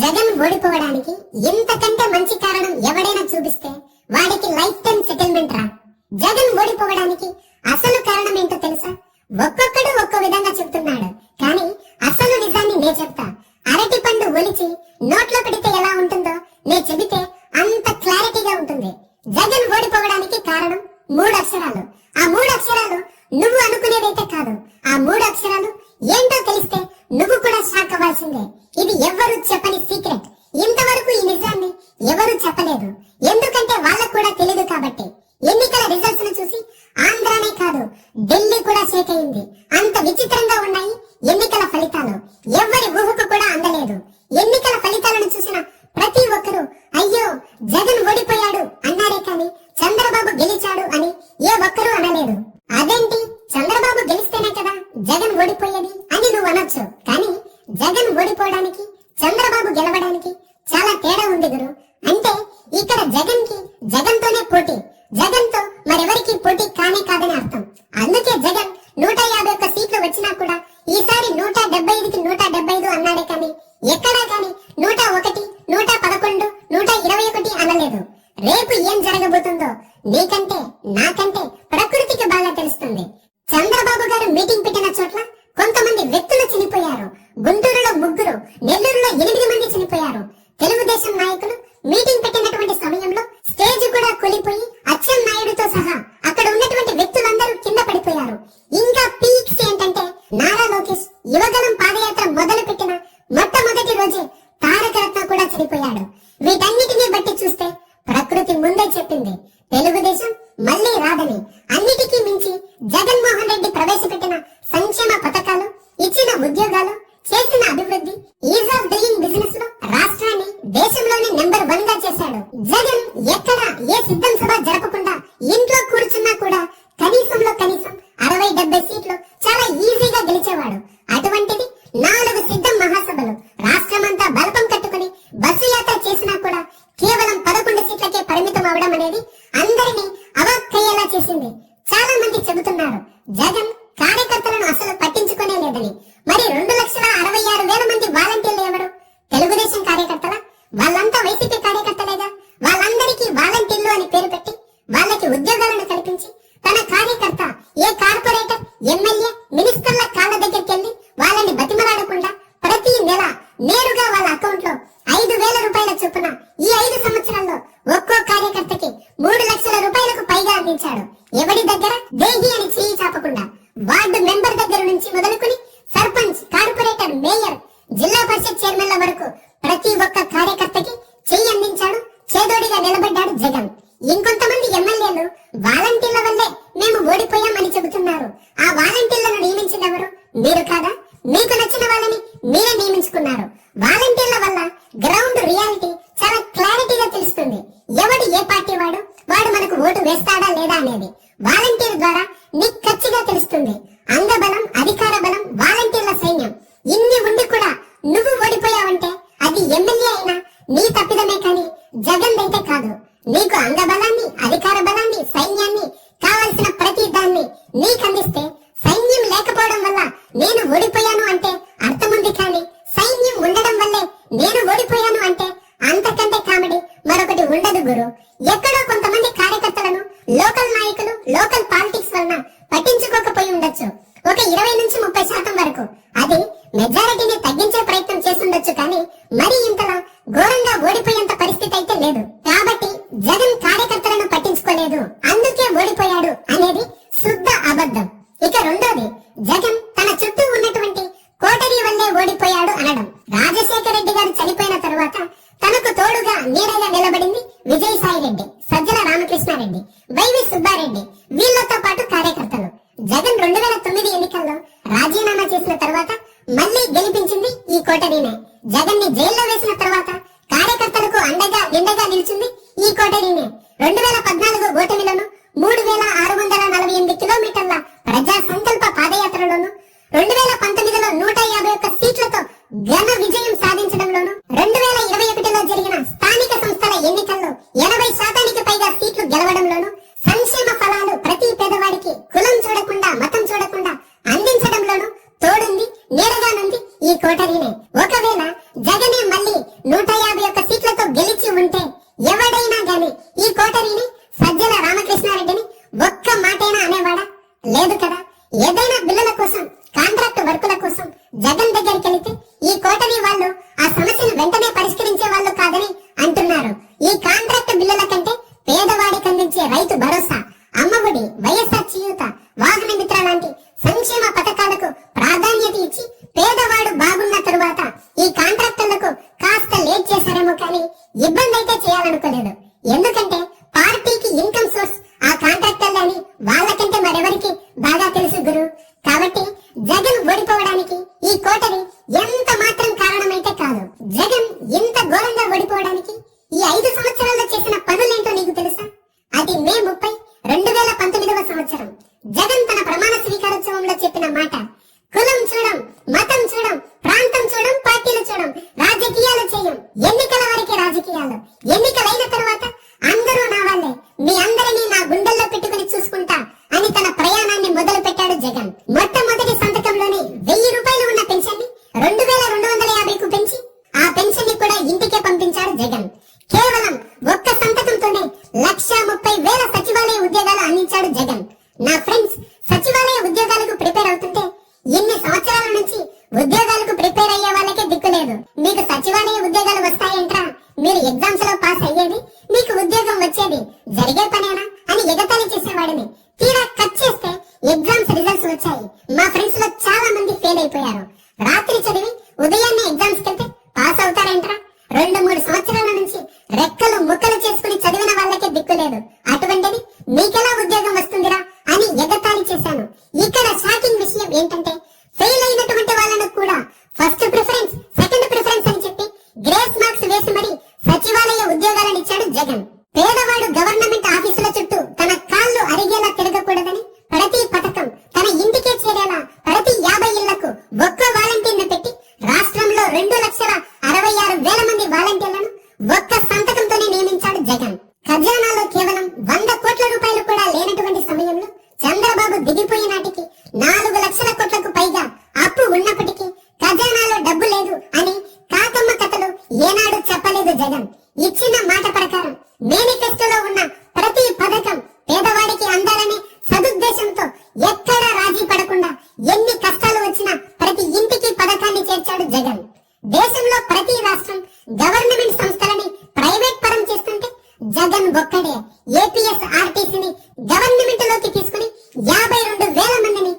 జగన్ ఓడిపోవడానికి ఇంతకంటే మంచి కారణం ఎవడైనా చూపిస్తే వాడికి లైఫ్ టైం సెటిల్మెంట్ రా. జగన్ ఓడిపోవడానికి అసలు కారణం ఏంటో తెలుసా? ఒక్కొక్కడు ఒక్కో విధంగా చెప్తున్నాడు. కానీ అసలు నిజాన్ని నే చెప్తా. అరటి పండు ఒలిచి నోట్లో పెడితే ఎలా ఉంటుందో నే చెబితే అంత క్లారిటీగా ఉంటుంది. జగన్ ఓడిపోవడానికి కారణం మూడు అక్షరాలు. ఆ మూడు అక్షరాలు నువ్వు అనుకునేదైతే కాదు. ఆ మూడు అక్షరాలు ఏంటో తెలిస్తే నువ్వు కూడా షాక్ అవ్వాల్సిందే. ఇది ఎవ్వరు చెప్పని సీక్రెట్ ఇంతవరకు ఈ నిజాన్ని ఎవరు చెప్పలేదు. ఎందుకంటే వాళ్ళకు కూడా తెలియదు కాబట్టి. ఎన్నికల రిజల్ట్స్ను చూసి ఆంధ్రానే కాదు ఢిల్లీ కూడా షేక్ అయింది. అంత విచిత్రంగా ఉన్నాయి ఎన్నికల ఫలితాలు. ఎవరి ఊహకు కూడా అందలేదు. ఎన్నికల ఫలితాలను చూసిన ప్రతి ఒక్కరూ అయ్యో జగన్ ఓడిపోయాడు అన్నారే కానీ చంద్రబాబు గెలిచాడు అని ఏ ఒక్కరూ అనలేదు అదేంటి చంద్రబాబు గెలిస్తేనే కదా జగన్ ఓడిపోయేది అని నువ్వు అనొచ్చు కానీ జగన్ ఓడిపోవడానికి చంద్రబాబు గెలవడానికి చాలా తేడా ఉంది గురు. అంటే ఇక్కడ జగన్కి జగన్ తోనే పోటీ. జగన్తో మరెవరికి పోటీ కానే కాదని అర్థం. అందుకే జగన్ నూట యాభై ఒక్క సీట్లు వచ్చినా కూడా ఈసారి నూట డెబ్బై ఐదుకి నూట డెబ్బై ఐదు అన్నాడే కానీ ఎక్కడా కానీ నూట ఒకటి నూట పదకొండు నూట ఇరవై ఒకటి అనలేదు. రేపు ఏం జరగబోతుందో నీకంటే నాకంటే ప్రకృతికి బాగా తెలుస్తుంది. యువగలం పాదయాత్ర మొదలు పెట్టిన మొట్టమొదటి రోజే తారక రత్న కూడా చనిపోయాడు వీటన్నిటినీ బట్టి చూస్తే ప్రకృతి ముందే చెప్పింది తెలుగుదేశం మళ్ళీ రాదని. అన్నిటికీ మించి జగన్మోహన్ రెడ్డి ప్రవేశపెట్టిన సంక్షేమ పథకాలు ఇచ్చిన ఉద్యోగాలు చేసిన అభివృద్ధి ఈజ్ ఆఫ్ డూయింగ్ బిజినెస్లో రాష్ట్రాన్ని దేశంలోనే నెంబర్ వన్గా చేశాడు. జగన్ ఎక్కడ ఏ సిద్ధం సభ చాలా మంది చెబుతున్నారు జగన్ కార్యకర్తలను అసలు పట్టించుకునే లేదని. మరి రెండు లక్షల అరవై ఆరు వేల మంది వాలంటీర్లు ఎవరు? తెలుగుదేశం కార్యకర్తల? వాళ్ళంతా వైసీపీ కార్యకర్తలేగా? వాళ్ళందరికీ వాలంటీర్లు అని పేరు పెట్టి వాళ్ళకి ఉద్యోగాలను కల్పించి తన కార్యకర్త ఏ కార్పొరేటర్ ఎమ్మెల్యే మినిస్టర్ల జగన్ ఇంకొంతమంది ఎమ్మెల్యేలు వాలంటీర్ల వల్లే మేము ఓడిపోయామని చెబుతున్నారు. ఆ వాలంటీర్లను నియమించింది ఎవరు మీరు కాదా? మీకు నచ్చిన వాళ్ళని మీరే నియమించుకున్నారు. వాలంటీర్ల వల్ల గ్రౌండ్ రియాలిటీ చాలా క్లారిటీగా తెలుస్తుంది. ఎవడు ఏ పార్టీ వాడు? వాడు మనకు ఓటు వేస్తాడా లేదా అనేది వాలంటీర్ ద్వారా నిక్కచ్చిగా తెలుస్తుంది. అంగబలం అధికార బలం వాలంటీర్ల సైన్యం ఇన్ని ఉండి కూడా నువ్వు ఓడిపోయావంటే అది ఎమ్మెల్యే అయినా నీ తప్పిదమే కానీ జగన్ అయితే కాదు నీకు అంగబలాన్ని అధికార బలాన్ని సైన్యాన్ని కావలసిన ప్రతి దాన్ని నీకు అందిస్తే సైన్యం లేకపోవడం వల్ల నేను ఓడిపోయాను అంటే అర్థముంది కానీ సైన్యం ఉండడం వల్లే నేను ఓడిపోయాను అంటే అంతకంటే కామెడీ మరొకటి ఉండదు గురు. ఎక్కడో కొంతమంది కార్యకర్తలను లోకల్ నాయకులు లోకల్ పాలిటిక్స్ వలన పట్టించుకోకపోయి ఉండొచ్చు. ఒక ఇరవై నుంచి ముప్పై శాతం వరకు. అది మెజారిటీని తగ్గించే ప్రయత్నం చేస్తుండొచ్చు కానీ మరి ఇంతలా ఘోరంగా ఓడిపోయేంత పరిస్థితి అయితే లేదు. కాబట్టి జగన్ కార్యకర్తలను పట్టించుకోలేదు అందుకే ఓడిపోయాడు అనేది శుద్ధ అబద్ధం ఇక రెండోది జగన్ తన చుట్టూ ఉన్నటువంటి కోటరీ వల్లే ఓడిపోయాడు అనడం రాజశేఖర రెడ్డి గారు చనిపోయిన తరువాత తనకు తోడుగా నీడగా నిలబడింది విజయసాయి రెడ్డి సజ్జల రామకృష్ణారెడ్డి వైవి సుబ్బారెడ్డి వీళ్ళతో పాటు కార్యకర్తలు జగన్ రెండు వేల రాష్ట్రంలో రాజీనామా చేసిన తర్వాత మళ్ళీ గెలిపించింది ఈ కోటరీనే. జగన్ని జైల్లో వేసిన తర్వాత కార్యకర్తలకు అండగా ఎండగా నిలిచింది ఈ కోటరీనే. రెండు వేల పద్నాలుగు ఓటమిలను మూడు వేల ఆరు వందల నలభై ఎనిమిది కిలోమీటర్ నిలబెట్టుకోవడానికి ఈ ఐదు సంవత్సరాల్లో చేసిన ఉద్యోగాలకు ప్రిపేర్ అయ్యే వాళ్ళకే దిక్కు లేదు. మీకు సచివాలయ ఉద్యోగాలు వస్తాయంట్రా. మీరు ఎగ్జామ్స్లో పాస్ అయ్యేది మీకు ఉద్యోగం వచ్చేది జరిగే పనేనా అని ఎగతాళి చేసేవాడిని. తీరా కట్ చేస్తే ఎగ్జామ్స్ రిజల్ట్స్ వచ్చాయి. మా ఫ్రెండ్స్లో చాలా మంది ఫెయిల్ అయిపోయారు. రాత్రి చదివి ఉదయాన్నే ఎగ్జామ్స్ కెళ్తే పాస్ అవుతారంట్రా? రెండు మూడు సంవత్సరాల నుంచి రెక్కలు ముక్కలు జగన్ ఒక్కడే ఏపీఎస్ ఆర్టీసీని గవర్నమెంట్లోకి తీసుకుని యాభై రెండు వేల మందిని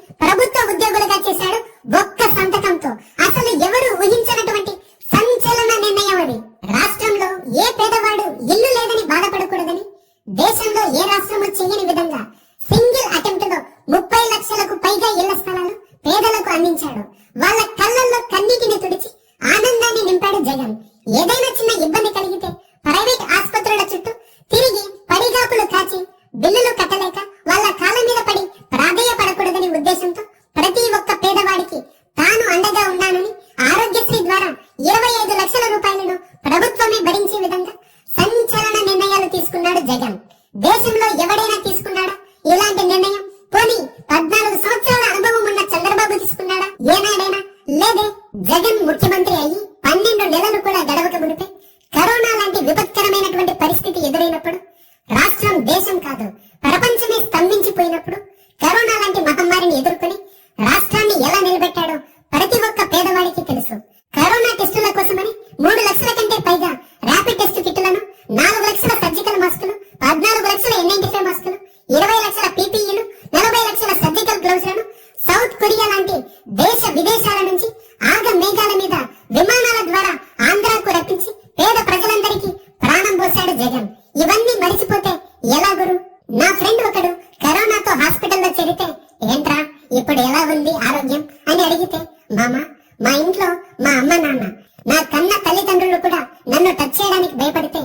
కొరియా లాంటి దేశ విదేశాల నుంచి ఆగ మేఘాల మీద విమానాల ద్వారా ఆంధ్రాకు రప్పించి పేద ప్రజలందరికీ ప్రాణం పోశాడు జగన్. ఇవన్నీ మరిచిపోతే ఎలా గురు నా ఫ్రెండ్ ఒకడు కరోనాతో హాస్పిటల్లో చేరితే ఏంట్రా ఇప్పుడు ఎలా ఉంది ఆరోగ్యం అని అడిగితే మామా మా ఇంట్లో మా అమ్మ నాన్న నా కన్న తల్లిదండ్రులు కూడా నన్ను టచ్ చేయడానికి భయపడితే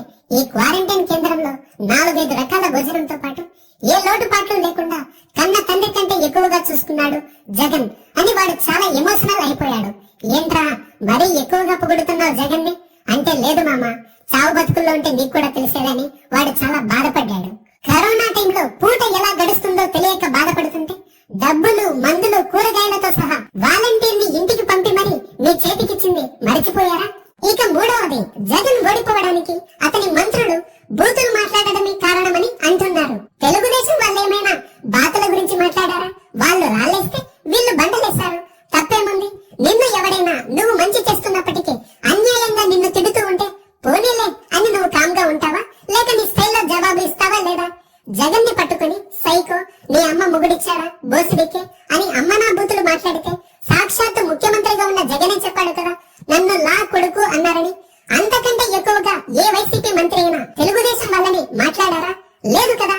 మంత్రి తెలుగుదేశం వాళ్ళని మాట్లాడారా? లేదు కదా?